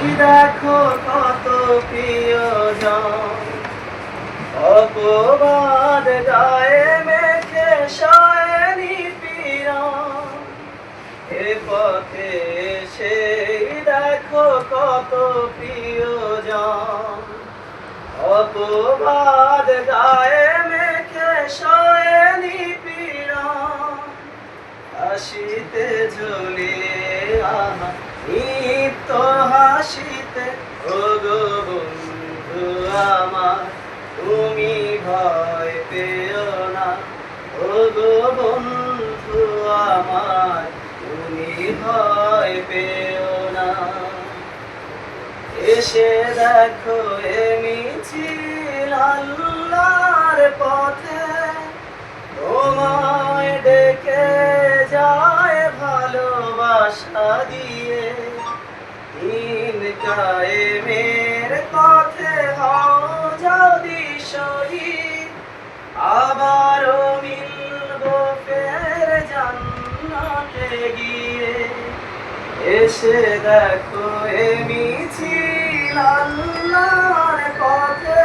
দেখো কত প্রিয়জন। অপবাদ গায়ে মেখে শয়নি পীড়ন। এ পথে সেই দেখো কত প্রিয়জন। অপবাদ গায়ে মেখে শয়নি পীড়ন। হাসিতে ঝুলিয়ে হাসিতে ও গো বন্ধু আমার, তুমি ভয় পেও না। ও গো বন্ধু আমার, তুমি ভয় পেও না। এসে দেখো এ মিছিল আল্লাহর পথে। কায়েমের পথে হও যদি শহীদ আবারও মিলবো ফের জান্নাতে গিয়ে। এসে দেখো এ মিছিল আল্লাহর পথে,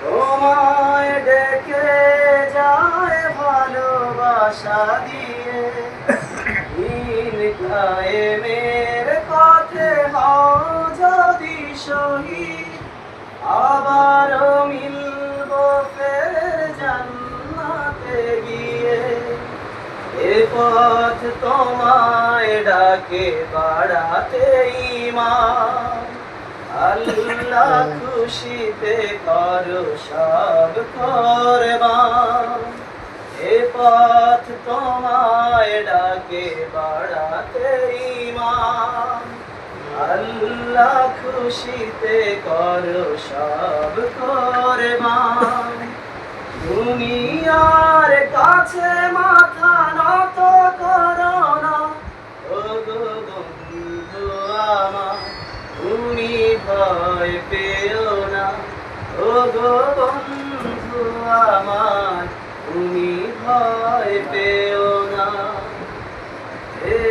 তোমায় ডেকে যায় ভালোবাসা দিয়ে। নীল কায়েমের শহীদ। আবারও মিলব ফের জান্নাতে গিয়ে। এ পথ তোমায় ডাকে বাড়াতে ইমান আল্লাহ খুশিতে করো সব করবান। এ পথ তোমায় ডাকে বাড়াতে আল্লাহ খুশিতে করো সব করবান দুনিয়ার কাছে মাথা নত করো না। ও গো বন্ধু আমার, তুমি ভয় পেও না। ও গো বন্ধু আমার, তুমি ভয় পেও না।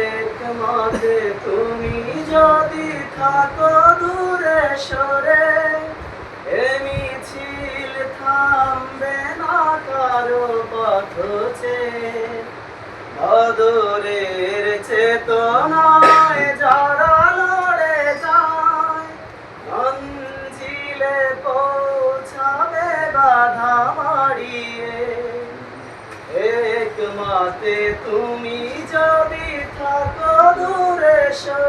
এক মাঝে তুমি যদি থাকো দূরে সরে, এ মিছিল থামবে না কারও পথছে অদূরের চেতনায় যারা লড়ে যায়, মঞ্জিলে পৌঁছাবে বাধা মারিয়ে এক তুমি যদি থাকো দূরে সরে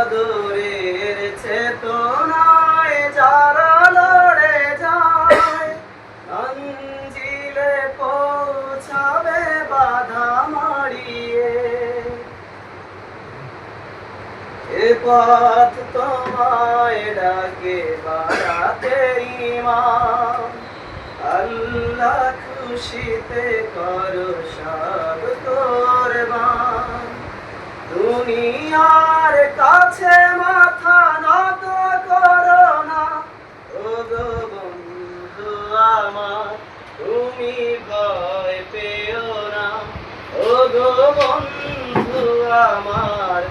অদূরের চেতনায় যারা লড়ে যায়। পৌঁছাবে বাধা মারিয়ে এ পথ তোমায় ডাকে বাড়াতে ইমান আল্লাহ খুশিতে করো সব করবান দুনিয়ার কাছে মাথা নত করো না। ও গো বন্ধু আমার, তুমি ভয় পেও না। ও গো বন্ধু আমার,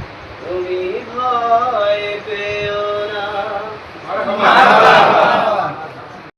তুমি ভয়